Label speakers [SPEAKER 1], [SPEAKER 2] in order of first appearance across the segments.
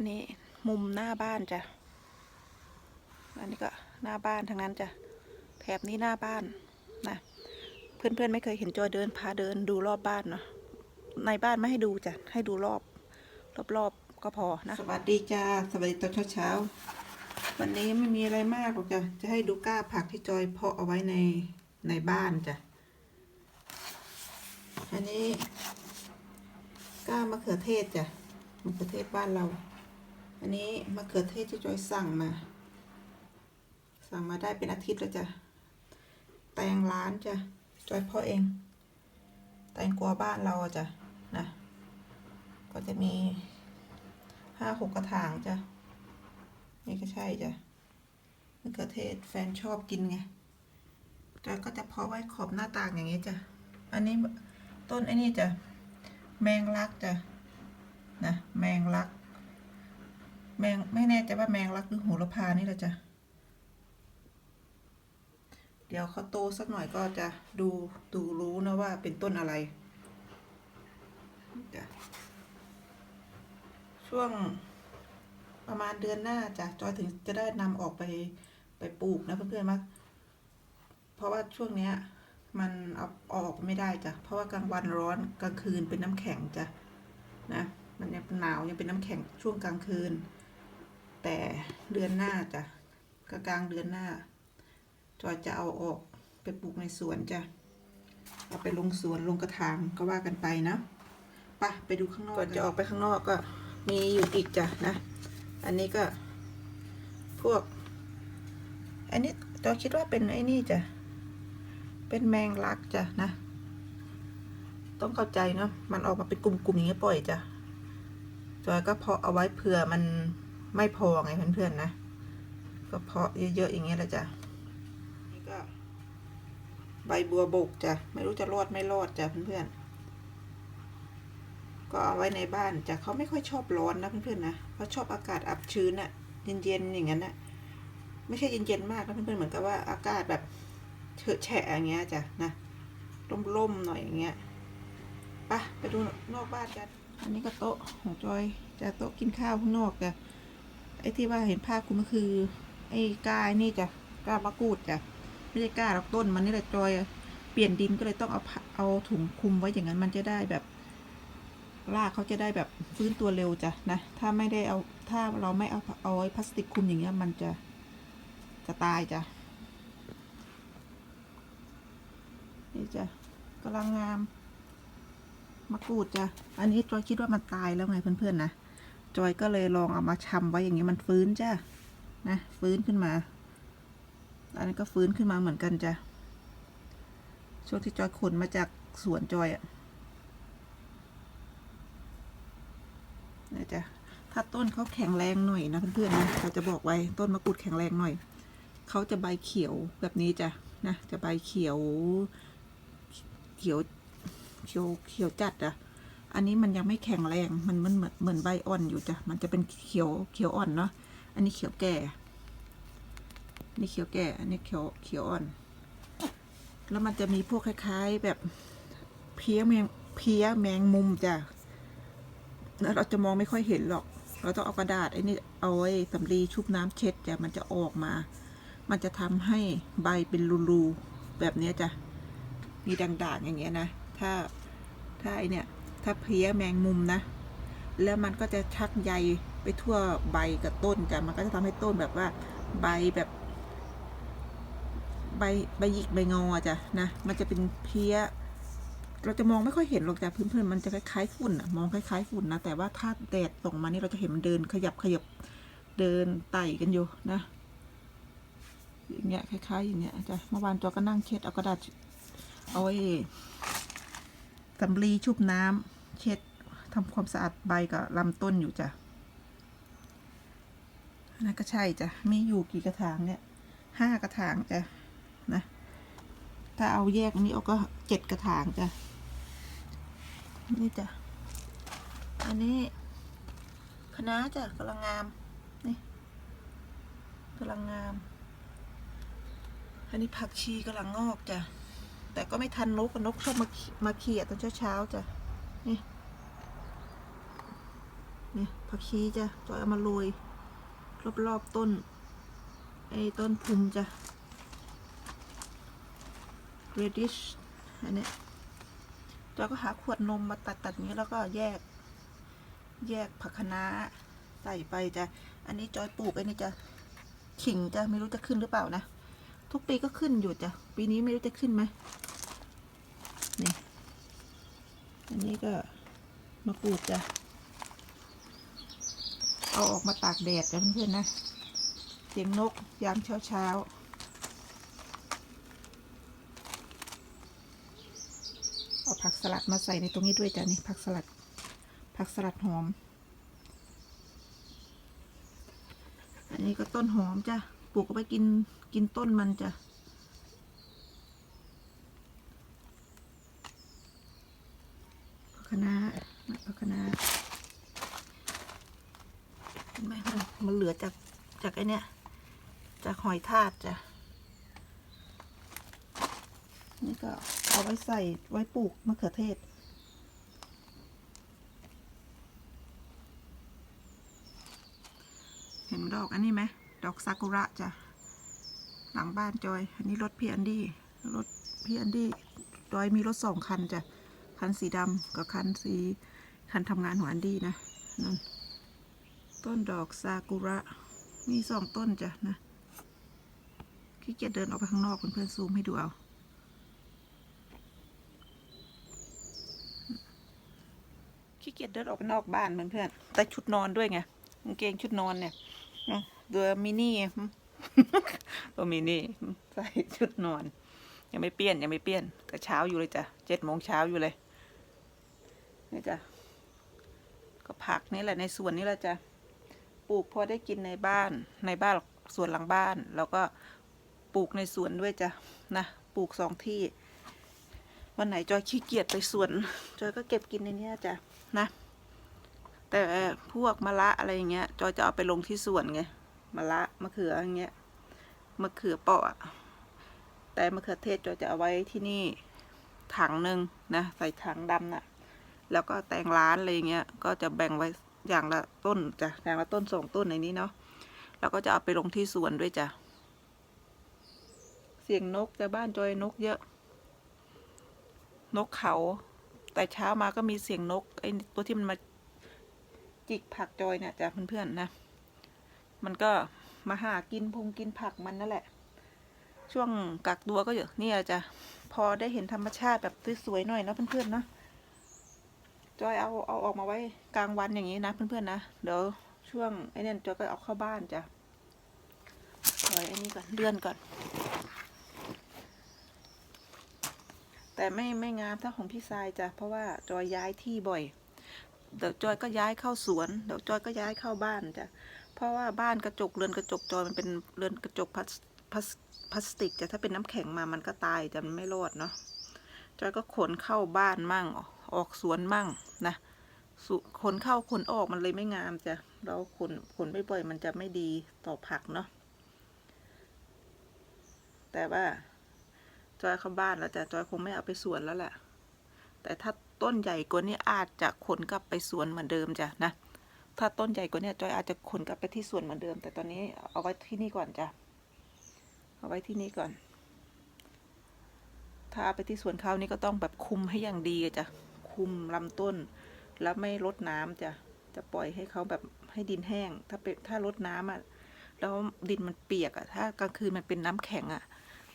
[SPEAKER 1] อันนี้มุมหน้าบ้านจ้ะ อันนี้ก็หน้าบ้านทั้งนั้นจ้ะ แถบนี้หน้าบ้านนะ เพื่อนๆไม่เคยเห็นจอยเดินพาเดินดูรอบบ้านเนาะ ในบ้านไม่ให้ดูจ้ะ ให้ดูรอบ รอบๆก็พอนะ สวัสดีจ้า สวัสดีตอนเช้าๆ วันนี้ไม่มีอะไรมากหรอกจ้ะ จะให้ดูก้าผักที่จอยเพาะเอาไว้ในในบ้านจ้ะ อันนี้ก้ามะเขือเทศจ้ะมะเขือเทศบ้านเรา อันนี้มะเขือเทศที่จอยสั่งมา สั่งมาได้เป็นอาทิตย์แล้วจ้ะ แตงร้านจ้ะ จอยพาะเอง แตงกลัวบ้านเราจ้ะนะ ก็จะมีห้าหกกระถางจ้ะ นี่ก็ใช่จ้ะมะเขือเทศแฟนชอบกินไงจอยก็จะเพาะไว้ขอบหน้าต่างอย่างเงี้จ้ะ อันนี้ต้นไอ้นี่จ้ะ แมงลักจ้ะ นะ แมงลัก แมงไม่แน่ใจว่าแมงลักหรือโหระพานี่แหละจ้ะเดี๋ยวเขาโตสักหน่อยก็จะดูดูรู้นะว่าเป็นต้นอะไรจ้ะช่วงประมาณเดือนหน้าจ้ะจอยถึงจะได้นำออกไปไปปลูกนะเพื่อนๆมาเพราะว่าช่วงเนี้ยมันเอาเอาออกไม่ได้จ้ะ เพราะว่ากลางวันร้อนกลางคืนเป็นน้ำแข็งจ้ะนะ มันยังเป็นหนาวยังเป็นน้ำแข็งช่วงกลางคืน แต่เดือนหน้าจ้ะกลางๆเดือนหน้า จอยจะเอาออกไปปลูกในสวนจ้ะ เอาไปลงสวนลงกระถางก็ว่ากันไปนะไปะไปดูข้างนอกก่อนจะออกไปข้างนอกก็มีอยู่อีกจ้ะนะ อันนี้ก็พวก อันนี้จอยคิดว่าเป็นไอ้นี่จ้ะ เป็นแมงลักจ้ะนะ ต้องเข้าใจเนาะ มันออกมาเป็นกลุ่มๆอย่างเงี้ยปล่อยจ้ะจอยก็เพาะเอาไว้เผื่อมัน ไม่พอไงเพื่อนๆนะ ก็เพาะเยอะๆอย่างเงี้ยแหละจ้ะนี่ก็ ใบบัวบกจ้ะไม่รู้จะรอดไม่รอดจ้ะเพื่อนๆก็เอาไว้ในบ้านจ้ะเขาไม่ค่อยชอบร้อนนะเพื่อนๆนะเขาชอบอากาศอับชื้นอะเย็นๆอย่างนั้นนะไม่ใช่เย็นๆมากนะเพื่อนๆเหมือนกับว่าอากาศแบบเฉอะแฉะอย่างเงี้ยจ้ะนะร่มๆหน่อยอย่างเงี้ยไปไปดูนอกบ้านกัน อันนี้ก็โต๊ะของจอยจะโต๊ะกินข้าวข้างนอกจ้ะ ไอ้ที่ว่าเห็นภาพคุณก็คือ ไอ้ก้านี่จ้ะก้ามะกรูดจ้ะไม่ใช่ก้าหรอกต้นมันนี่แหละจอย เปลี่ยนดินก็เลยต้องเอาเอาถุงคุมไว้อย่างนั้นมันจะได้แบบรากเขาจะได้แบบฟื้นตัวเร็วจ้ะนะ ถ้าไม่ได้เอาถ้าเราไม่เอาเอาไอ้พลาสติกคุมอย่างเงี้ยมันจะจะตายจ้ะนี่จ้ะกำลังงามมะกรูดจ้ะ อันนี้จอยคิดว่ามันตายแล้วไงเพื่อนๆนะ จอยก็เลยลองเอามาชำไว้อย่างนี้มันฟื้นจ้ะนะฟื้นขึ้นมา อันนี้ก็ฟื้นขึ้นมาเหมือนกันจ้ะช่วงที่จอยขนมาจากสวนจอยอะนะจ๊ะถ้าต้นเขาแข็งแรงหน่อยนะเพื่อนๆนะเราจะบอกไว้ต้นมะกรูดแข็งแรงหน่อยเขาจะใบเขียวแบบนี้จ้ะนะจะใบเขียว เขียวเขียวเขียวจัดอะ อันนี้มันยังไม่แข็งแรง มันมันเหมือนเหมือนใบอ่อนอยู่จ้ะ มันจะเป็นเขียวเขียวอ่อนเนาะ อันนี้เขียวแก่ นี่เขียวแก่ อันนี้เขียวเขียวอ่อน แล้วมันจะมีพวกคล้าย ๆแบบเพี้ยแมงเพี้ยแมงมุมจ้ะแล้วเราจะมองไม่ค่อยเห็นหรอก เราต้องเอากระดาษไอ้นี่เอาไว้สำลีชุบน้ำเช็ดจ้ะ มันจะออกมา มันจะทำให้ใบเป็นรูๆแบบเนี้ยจ้ะ มีด่างๆอย่างเงี้ยนะ ถ้าถ้าไอเนี่ย ถ้าเพี้ยแมงมุมนะ แล้วมันก็จะชักใยไปทั่วใบกับต้นจ้ะมันก็จะทำให้ต้นแบบว่าใบแบบ ใบใบหยิกใบงอจ้ะนะ มันจะเป็นเพี้ย เราจะมองไม่ค่อยเห็นหรอกจ้ะเพื่อนๆมันจะคล้ายๆฝุ่นอะมองคล้ายๆฝุ่นนะแต่ว่าถ้าแดดส่องมานี่เราจะเห็นมันเดินขยับขยับเดินไต่กันอยู่นะอย่างเงี้ยคล้ายๆอย่างเงี้ยจ้ะเมื่อวานจอก็นั่งเช็ดเอากระดาษเอาไว้ สำลีชุบน้ำเช็ดทำความสะอาดใบกับลำต้นอยู่จ้ะนั่นก็ใช่จ้ะมีอยู่กี่กระถางเนี่ยห้ากระถางจ้ะนะถ้าเอาแยกอันนี้เอาก็เจ็ดกระถางจ้ะนี่จ้ะอันนี้คณะจ้ะกำลังงามนี่กำลังงาม อันนี้ผักชีกำลังงอกจ้ะ แต่ก็ไม่ทันนกนกชอบมามาเขี่ยตอนเช้าๆจ้ะนี่เนี่ยผักชีจ้ะจอยเอามาโรยรอบๆต้นไอ้ต้นพุมจ้ะ radish อันนี้จอยก็หาขวดนมมาตัดตัดนี้แล้วก็แยก แยกผักคะน้าใส่ไปจ้ะ อันนี้จอยปลูกไอ้นี่จ้ะ ขิงจ้ะ ไม่รู้จะขึ้นหรือเปล่านะ ทุกปีก็ขึ้นอยู่จ้ะ ปีนี้ไม่รู้จะขึ้นไหมนี่อันนี้ก็มะกรูดจ้ะ เอาออกมาตากแดดจ้ะเพื่อนๆนะ เสียงนกยามเช้าเช้าๆเอาผักสลัดมาใส่ในตรงนี้ด้วยจ้ะนี่ผักสลัด ผักสลัดหอม อันนี้ก็ต้นหอมจ้ะ ปลูกไปกินกินต้นมันจะผักคะน้าผักคะน้าเห็นไหมมันมันเหลือจากจากไอเนี้ยจากหอยทากจ้ะ นี่ก็เอาไว้ใส่ไว้ปลูกมะเขือเทศเห็นดอกอันนี้ไหม อกซากุระจ้ะ หลังบ้านจอย อันนี้รถพี่อันดี้รถพี่อันดี้จอยมีรถสองคันจ้ะ คันสีดำกับคันสีคันทำงานของอันดี้นะนั่นต้นดอกซากุระ มีสองต้นจ้ะนะขี้เกียจเดินออกไปข้างนอกเพื่อนๆซูมให้ดูเอาขี้เกียจเดินออกไปนอกบ้านเพื่อนๆแต่ชุดนอนด้วยไงกางเกงชุดนอนเนี่ยนะ ตัวมินี่ตัวมินี่ใส่ชุดนอน ยังไม่เปลี่ยนยังไม่เปลี่ยน แต่เช้าอยู่เลยจ้ะเจ็ดโมงเช้าอยู่เลยนี่จ้ะก็ผักนี่แหละในสวนนี่แหละจ้ะปลูกพอได้กินในบ้านในบ้านสวนหลังบ้าน แล้วก็ปลูกในสวนด้วยจ้ะนะปลูกสองที่วันไหนจอยขี้เกียจไปสวนจอยก็เก็บกินในนี้จ้ะนะ แต่พวกมะระอะไรอย่างเงี้ยจอยจะเอาไปลงที่สวนไง มะระมะเขืออย่างเงี้ยมะเขือเปาะแต่มะเขือเทศจอยจะเอาไว้ที่นี่ถังหนึ่งนะใส่ถังดำน่ะ แล้วก็แตงร้านอะไรเงี้ยก็จะแบ่งไว้อย่างละต้นจ้ะอย่างละต้นสองต้นในนี้เนาะแล้วก็จะเอาไปลงที่สวนด้วยจ้ะเสียงนกแต่บ้านจอยนกเยอะ นกเขา แต่เช้ามาก็มีเสียงนกไอ้ตัวที่มันมาจิกผักจอยเนี่ยจ้ะเพื่อนๆนะ มันก็มาหากินพงกินผักมันนั่นแหละ ช่วงกักตัวก็อยู่นี่ยจ้ะพอได้เห็นธรรมชาติแบบสวยๆหน่อยนะเพื่อนๆนะจอยเอาเอาออกมาไว้กลางวันอย่างนี้นะเพื่อนๆนะเดี๋ยวช่วงไอ้นี่จอยก็เอาเข้าบ้านจ้ะจอยไอ้นี่ก่อนเลื่อนก่อน แต่ไม่ไม่งามเท่าของพี่ทรายจ้ะเพราะว่าจอยย้ายที่บ่อย เดี๋ยวจอยก็ย้ายเข้าสวน เดี๋ยวจอยก็ย้ายเข้าบ้านจ้ะ เพราะว่าบ้านกระจกเรือนกระจกจอยมันเป็นเรือนกระจกพลาสพลาสติกจะถ้าเป็นน้ำแข็งมามันก็ตายจะมันไม่รอดเนาะจอยก็ขนเข้าบ้านมั่งออกสวนมั่งนะขนเข้าขนออกมันเลยไม่งามจ้ะเราขนขนบ่อยๆมันจะไม่ดีต่อผักเนาะแต่ว่าจอยเข้าบ้านแล้วแต่จอยคงไม่เอาไปสวนแล้วแหละแต่ถ้าต้นใหญ่กว่านี้อาจจะขนกลับไปสวนเหมือนเดิมจ้ะนะ ถ้าต้นใหญ่กว่านี้จอยอาจจะขนกลับไปที่สวนเหมือนเดิม แต่ตอนนี้เอาไว้ที่นี่ก่อนจ้ะเอาไว้ที่นี่ก่อน ถ้าไปที่สวนเขานี่ก็ต้องแบบคุมให้อย่างดีจ้ะคุมลำต้น แล้วไม่ลดน้ำจ้ะจะปล่อยให้เขาแบบให้ดินแห้ง ถ้าเป็นถ้าลดน้ำอะแล้วดินมันเปียกอะ ถ้ากลางคืนมันเป็นน้ำแข็งอะ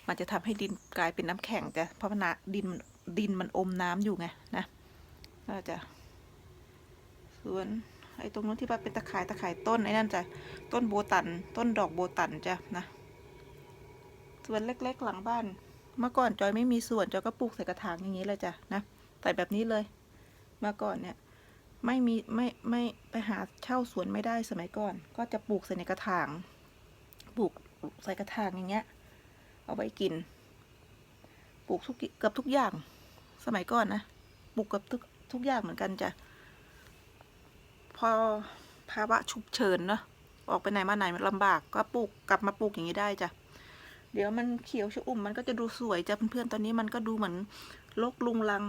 [SPEAKER 1] มันจะทำให้ดินกลายเป็นน้ำแข็งจ้ะเพราะว่าดินมันดินมันอมน้ำอยู่ไงนะก็จะสวน ไอ้ตรงนู้นที่ว่าเป็นตะข่ายตะข่ายต้นไอ้นั่นจ้ะต้นโบตัน ต้นดอกโบตันจ้ะนะส่วนเล็กๆหลังบ้าน เมื่อก่อนจอยไม่มีส่วนจอยก็ปลูกใส่กระถางอย่างนี้เลยจ้ะนะใส่แบบนี้เลย เมื่อก่อนเนี่ยไม่มีไม่ไม่ไปหาเช่าสวนไม่ได้สมัยก่อน ก็จะปลูกใส่ในกระถางปลูกใส่กระถางอย่างเงี้ย เอาไว้กิน ปลูกทุกเกือบทุกอย่าง สมัยก่อนนะปลูกเกือบทุกทุกอย่างเหมือนกันจ้ะ พอภาวะฉุกเฉินเนาะออกไปไหนมาไหนมันลำบากก็ปลูกกลับมาปลูกอย่างนี้ได้จ้ะเดี๋ยวมันเขียวชอุ่มมันก็จะดูสวยจ้ะเพื่อนๆตอนนี้มันก็ดูเหมือนรกลุงลัง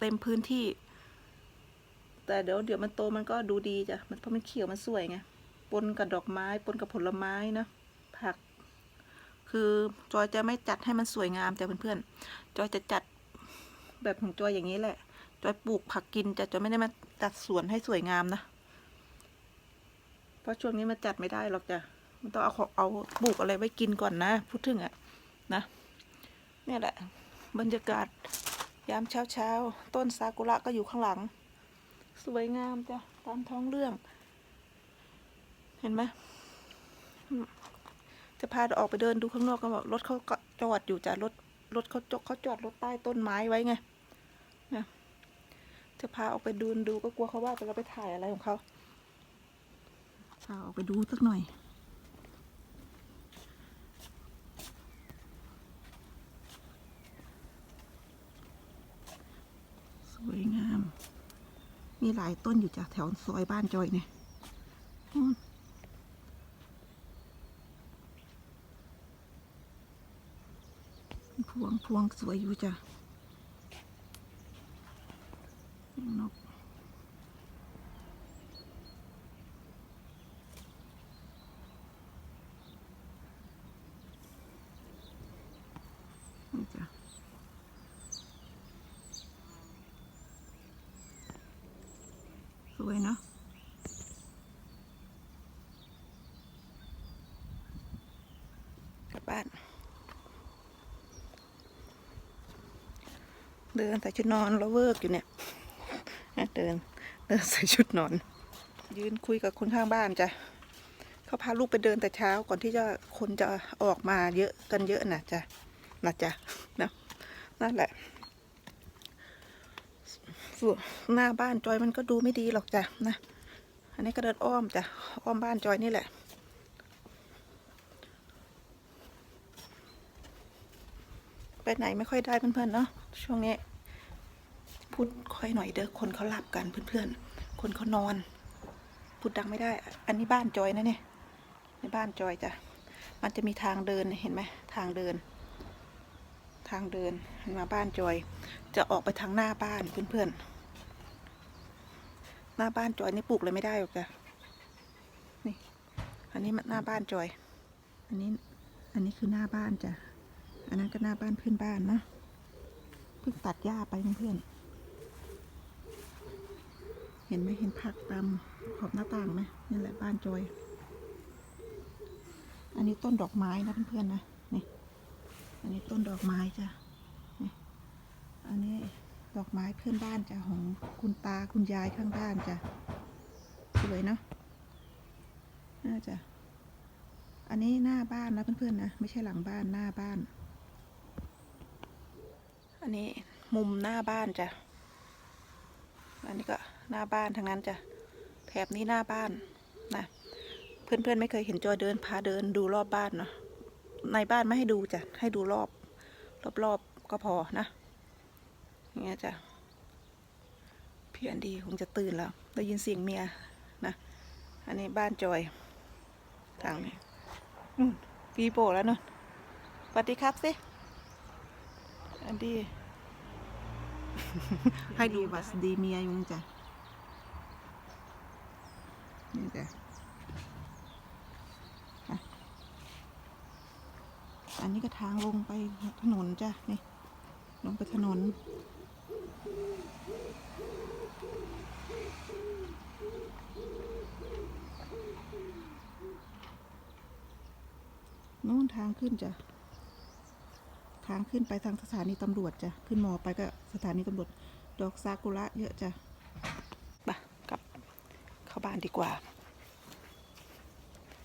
[SPEAKER 1] เต็มพื้นที่ แต่เดี๋ยวเดี๋ยวมันโตมันก็ดูดีจ้ะมันเพราะมันเขียวมันสวยไงปนกับดอกไม้ปนกับผลไม้นะผัก คือจอยจะไม่จัดให้มันสวยงามจ้ะเพื่อนๆจอยจะจัดแบบของจอยอย่างนี้แหละ จอยปลูกผักกินจะจอยไม่ได้มาจัดสวนให้สวยงามนะ เพราะช่วงนี้มันจัดไม่ได้หรอกจ้ะ มันต้องเอาของเอาปลูกอะไรไว้กินก่อนนะ พูดถึงอะนะ เนี่ยแหละ บรรยากาศยามเช้าเช้าต้นซากุระก็อยู่ข้างหลัง สวยงามจ้ะ ตามท้องเรื่อง เห็นไหมจะพาออกไปเดินดูข้างนอกก็บอกรถเขาจอดอยู่จ้ะรถรถเขาจอดเขาจอดรถใต้ต้นไม้ไว้ไง จะพาออกไปดูดูก็กลัวเขาว่าจะเราไปถ่ายอะไรของเขาพาออกไปดูสักหน่อย สวยงาม มีหลายต้นอยู่จากแถวซอยบ้านจอยเนี่ยพวงพวงสวยอยู่จ้ะ นกนี่จ้ะสวยเนาะกลับบ้านเดินใส่ชุดนอนแล้วเวิร์กอยู่เนี่ยนะ เดินเดินใส่ชุดนอน ยืนคุยกับคนข้างบ้านจ้ะเขาพาลูกไปเดินแต่เช้าก่อนที่จะคนจะออกมาเยอะกันเยอะนะจ้ะนะจ้ะนะนั่นแหละส่วนหน้าบ้านจอยมันก็ดูไม่ดีหรอกจ้ะนะอันนี้ก็เดินอ้อมจ้ะอ้อมบ้านจอยนี่แหละไปไหนไม่ค่อยได้เพื่อนๆเนาะช่วงนี้ พูดค่อยหน่อยเด้อคนเขาหลับกันเพื่อนๆ คนเขานอน พูดดังไม่ได้ อันนี้บ้านจอยนะเนี่ยในบ้านจอยจ้ะมันจะมีทางเดินเห็นไหมทางเดิน ทางเดินมาบ้านจอย จะออกไปทางหน้าบ้านเพื่อนๆ หน้าบ้านจอยนี่ปลูกเลยไม่ได้หรอกจ้ะนี่อันนี้มันหน้าบ้านจอย อันนี้อันนี้คือหน้าบ้านจ้ะอันนั้นก็หน้าบ้านเพื่อนบ้านนะเพิ่งตัดหญ้าไปเพื่อนๆ ห็นไหมเห็นผักตามขอบหน้าต่างไหมนี่แหละบ้านจอย อันนี้ต้นดอกไม้นะเพื่อนๆนะนี่อันนี้ต้นดอกไม้จ้ะอันนี้ดอกไม้เพื่อนบ้านจ้ะของคุณตาคุณยายข้างบ้านจ้ะสวยเนาะน่าจะอันนี้หน้าบ้านนะเพื่อนๆนะไม่ใช่หลังบ้านหน้าบ้าน อันนี้มุมหน้าบ้านจ้ะ อันนี้ก็หน้าบ้านทั้งนั้นจ้ะแถบนี้หน้าบ้านนะเพื่อนๆไม่เคยเห็นจอยเดินพาเดินดูรอบบ้านเนาะในบ้านไม่ให้ดูจ้ะให้ดูรอบ รอบๆก็พอนะอย่างเงี้ยจ้ะพี่อันดีคงจะตื่นแล้วได้ยินเสียงเมียนะอันนี้บ้านจอยทางนี้ปีโป้แล้วนนสวัสดีครับสิอันดี ให้ดูวัสดีเมียยู่นี่จ้ะนี่จ้ะอะอันนี้ก็ทางลงไปถนนจ้ะนี่ ลงไปถนนนู่นทางขึ้นจ้ะ ทางขึ้นไปทางสถานีตำรวจจ้ะขึ้นมอไปก็สถานีตำรวจ ดอกซากุระเยอะจ้ะไปกลับเข้าบ้านดีกว่า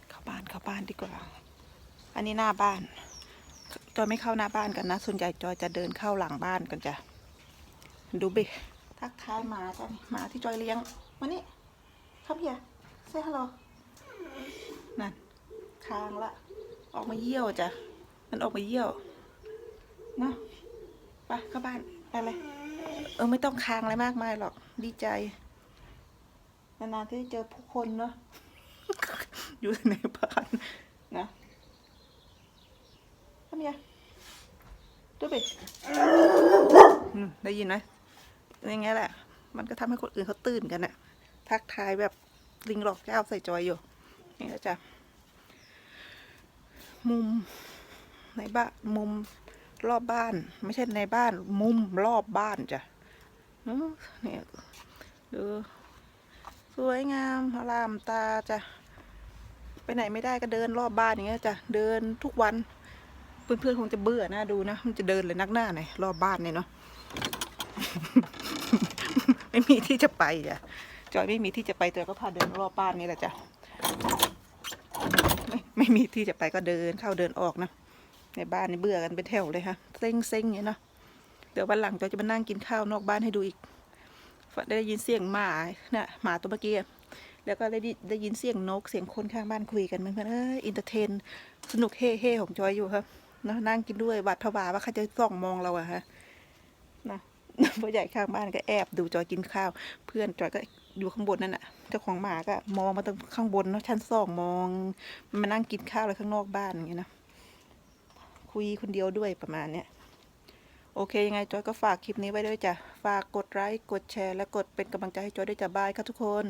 [SPEAKER 1] เข้าบ้านเข้าบ้านดีกว่า อันนี้หน้าบ้านจอยไม่เข้าหน้าบ้านกันนะ ส่วนใหญ่จอยจะเดินเข้าหลังบ้านกันจ้ะดูบิทักทายหมาจ้ะนี่หมาที่จอยเลี้ยงมานี่ครับเฮียเซ่ฮัลโหลนั่นค้างละ ออกมาเยี่ยวจ้ะมันออกมาเยี่ยว เนาะไปเข้าบ้านไปเลยเออไม่ต้องค้างอะไรมากมายหรอกดีใจนานๆที่ได้เจอผู้คนเนาะอยู่ในบ้านนะทำยังดูไปอืมได้ยินไหมอย่างเงี้ยแหละ มันก็ทำให้คนอื่นเขาตื่นกันน่ะทักทายแบบลิงหลอกแก้วใส่จอยอยู่นี่นะจ๊ะมุมในบ้านมุม รอบบ้าน ไม่ใช่ในบ้าน มุมรอบบ้านจ้ะเออเนี่ยดูสวยงามอลามตาจ้ะไปไหนไม่ได้ก็เดินรอบบ้านอย่างเงี้ยจ้ะเดินทุกวัน เพื่อนๆคงจะเบื่อนะดูนะมันจะเดินเลยนักหน้าไหนรอบบ้านเนี่ยเนาะไม่มีที่จะไปจ้ะจอยไม่มีที่จะไปจอยก็พาเดินรอบบ้านนี่แหละจ้ะไม่ไม่มีที่จะไปก็เดินเข้าเดินออกนะ ในบ้านนี่เบื่อกันเป็นแถวเลยฮะเซ็งเซ็งอย่างเงี้ยเนาะเดี๋ยววันหลังจอยจะมานั่งกินข้าวนอกบ้านให้ดูอีกได้ยินเสียงหมาเนี่ยหมาตัวเมื่อกี้แล้วก็ได้ได้ยินเสียงนกเสียงคนข้างบ้านคุยกันเหมือนกันเอ้ยอินเตอร์เทน สนุกเฮ่เฮ่ของจอยอยู่ครับเนอะนั่งกินด้วยหวัดผวาว่าเขาจะส่องมองเราอะฮะนะพ่อใหญ่ข้างบ้านก็แอบดูจอยกินข้าว เพื่อนจอยก็อยู่ข้างบนนั่นน่ะเจ้าของหมาก็มองมาตรงข้างบนเนาะชั้นสองมองมันมานั่งกินข้าวอะไรข้างนอกบ้านอย่างเงี้ยนะ คุยคนเดียวด้วยประมาณเนี้ยโอเคยังไงจอยก็ฝากคลิปนี้ไว้ด้วยจ้ะฝากกดไลค์กดแชร์และกดเป็นกำลังใจให้จอยด้วยจ้ะบายค่ะทุกคน